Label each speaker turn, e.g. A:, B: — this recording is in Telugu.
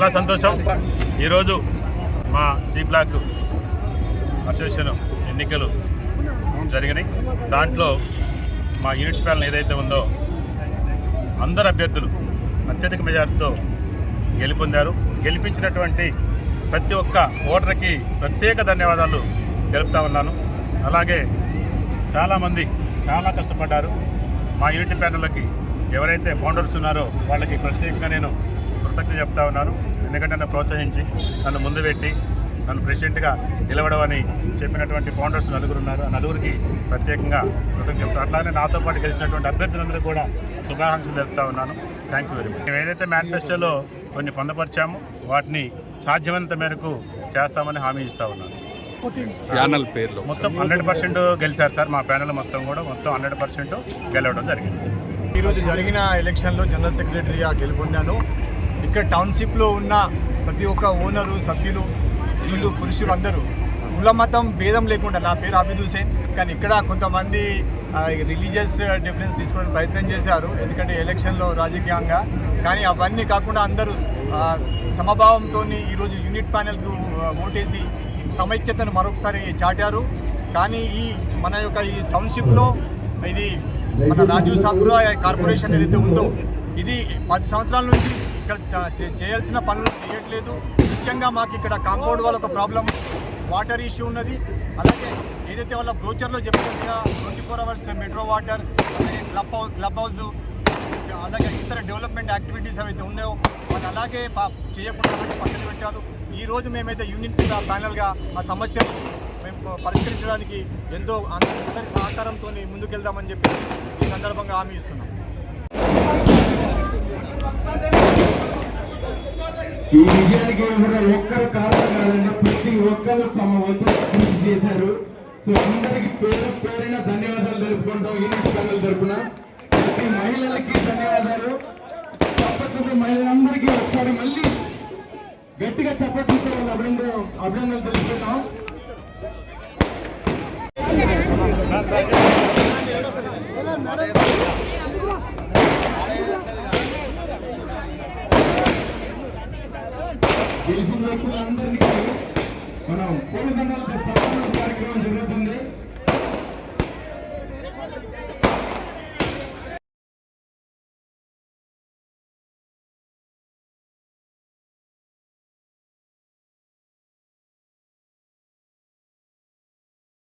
A: చాలా సంతోషం. ఈరోజు మా సి బ్లాక్ అసోసియేషన్ ఎన్నికలు జరిగినాయి. దాంట్లో మా యూనిట్ ప్యానల్ ఏదైతే ఉందో అందరు అభ్యర్థులు అత్యధిక మెజార్టీతో గెలుపొందారు. గెలిపించినటువంటి ప్రతి ఒక్క ఓటర్కి ప్రత్యేక ధన్యవాదాలు తెలుపుతా ఉన్నాను. అలాగే చాలామంది చాలా కష్టపడ్డారు. మా యూనిట్ ప్యానల్కి ఎవరైతే ఫౌండర్స్ ఉన్నారో వాళ్ళకి ప్రత్యేకంగా నేను కృతజ్ఞత చెప్తా ఉన్నాను. ఎందుకంటే నన్ను ప్రోత్సహించి నన్ను ముందు పెట్టి నన్ను ప్రెసిడెంట్గా నిలవడం అని చెప్పినటువంటి ఫౌండర్స్ నలుగురు ఉన్నారు. ఆ నలుగురికి ప్రత్యేకంగా కృతజ్ఞత చెప్తాను అట్లానే నాతో పాటు గెలిచినటువంటి అభ్యర్థులందరూ కూడా శుభాకాంక్షలు తెలుపుతా ఉన్నాను. థ్యాంక్ యూ వెరీ మచ్ మేము ఏదైతే మేనిఫెస్టోలో కొన్ని పొందపరిచామో వాటిని సాధ్యమైనంత మేరకు చేస్తామని హామీ ఇస్తా ఉన్నాను.
B: ఛానల్ పేర్లు.
A: మొత్తం హండ్రెడ్ పర్సెంట్ గెలిచారు సార్. మా ప్యానల్ మొత్తం కూడా మొత్తం హండ్రెడ్ పర్సెంట్ గెలవడం జరిగింది.
C: ఈరోజు జరిగిన ఎలక్షన్లో జనరల్ సెక్రటరీగా గెలుపొందాను. ఇక్కడ టౌన్షిప్లో ఉన్న ప్రతి ఒక్క ఓనరు సభ్యులు స్త్రీలు పురుషులు అందరూ కుల మతం భేదం లేకుండా నా పేరు అబిద్ హుసేన్ కానీ ఇక్కడ కొంతమంది రిలీజియస్ డిఫరెన్స్ తీసుకోవడానికి ప్రయత్నం చేశారు ఎందుకంటే ఎలక్షన్లో రాజకీయంగా. కానీ అవన్నీ కాకుండా అందరూ సమభావంతో ఈరోజు యూనిట్ ప్యానెల్కు ఓటేసి సమైక్యతను మరొకసారి చాటారు. కానీ ఈ మన యొక్క ఈ టౌన్షిప్లో ఇది మన రాజీవ్ సాగురా కార్పొరేషన్ ఏదైతే ఉందో ఇది పది సంవత్సరాల నుంచి ఇక్కడ చేయాల్సిన పనులు చేయట్లేదు. ముఖ్యంగా మాకు ఇక్కడ కాంపౌండ్ వాళ్ళ ఒక ప్రాబ్లం వాటర్ ఇష్యూ ఉన్నది. అలాగే ఏదైతే వాళ్ళ బ్రోచర్లో చెప్పినట్టుగా twenty four hours metro water అలాగే క్లబ్ హౌస్ క్లబ్ హౌస్ అలాగే ఇతర డెవలప్మెంట్ యాక్టివిటీస్ ఏవైతే ఉన్నాయో వాళ్ళు అలాగే చేయకుండా పక్కన పెట్టారు. ఈరోజు మేమైతే యూనిట్ ప్యానల్గా ఆ సమస్యను మేము పరిష్కరించడానికి ఎంతో అందరి సహకారంతో ముందుకెళ్దామని చెప్పి ఈ సందర్భంగా హామీ ఇస్తున్నాం.
D: ఈ విజయానికి ఎవరు ఒక్కరు కారణం కాదండి ప్రతి ఒక్కరు తమ వంతు కృషి చేశారు సో అందరికి పేరు పేరిన ధన్యవాదాలు తెలుపుకుంటాం యూనిట్ ప్యానల్ తరపున ప్రతి మహిళలకి ధన్యవాదాలు తప్పకుండా మహిళలందరికీ ఒకసారి మళ్ళీ గట్టిగా చప్పట్లతో అభినందన అభినందనలు తెలుపుతున్నాం గెలిచిన వ్యక్తులందరికీ మనం పూలదండలతో సమానం కార్యక్రమం జరుగుతుంది.